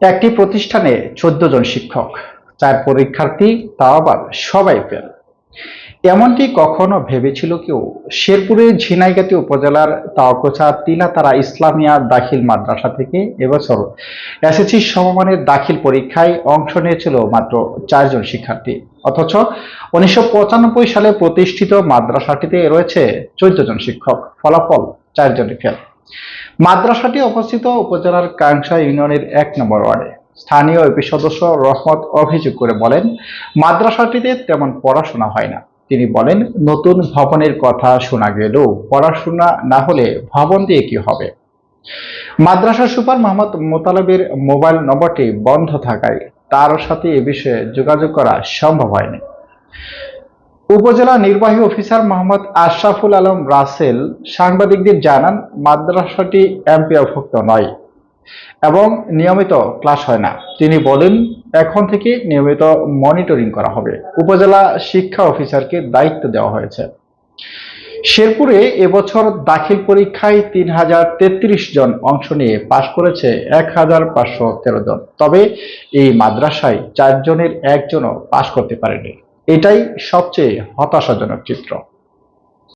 একটি প্রতিষ্ঠানে চোদ্দ জন শিক্ষক। চার পরীক্ষার্থী তা আবার সবাই ফেল। এমনটি কখনো ভেবেছিল কেউ? শেরপুরের ঝিনাইগাতি উপজেলার তাওকোচা তিলাতারা ইসলামিয়া দাখিল মাদ্রাসা থেকে এবছর এসএসসি সমমানের দাখিল পরীক্ষায় অংশ নিয়েছিল মাত্র চারজন শিক্ষার্থী। অথচ উনিশশো পঁচানব্বই সালে প্রতিষ্ঠিত মাদ্রাসাটিতে রয়েছে চোদ্দ জন শিক্ষক। ফলাফল চারজনই ফেল। মাদ্রাসাটি অবস্থিত উপজেলার কাংসা ইউনিয়নের এক নম্বর ওয়ার্ডে। স্থানীয় এপি সদস্য রহমত অভিযোগ করে বলেন, মাদ্রাসাটিতে তেমন পড়াশোনা হয় না। তিনি বলেন, নতুন ভবনের কথা শোনা গেলেও পড়াশোনা না হলে ভবন দিয়ে কি হবে? মাদ্রাসা সুপার মোহাম্মদ মোতালবের মোবাইল নম্বরটি বন্ধ থাকায় তার সাথে এ বিষয়ে যোগাযোগ করা সম্ভব হয়নি। উপজেলা নির্বাহী অফিসার মোহাম্মদ আশরাফুল আলম রাসেল সাংবাদিকদের জানান, মাদ্রাসাটি এমপিওভুক্ত নয় এবং নিয়মিত ক্লাস হয় না। তিনি বলেন, এখন থেকে নিয়মিত মনিটরিং করা হবে। উপজেলা শিক্ষা অফিসারকে দায়িত্ব দেওয়া হয়েছে। শেরপুরে এবছর দাখিল পরীক্ষায় তিন হাজার তেত্রিশ জন অংশ নিয়ে পাশ করেছে এক হাজার পাঁচশো তেরো জন। তবে এই মাদ্রাসায় চারজনের একজনও পাশ করতে পারেনি। এটাই সবচেয়ে হতাশাজনক চিত্র।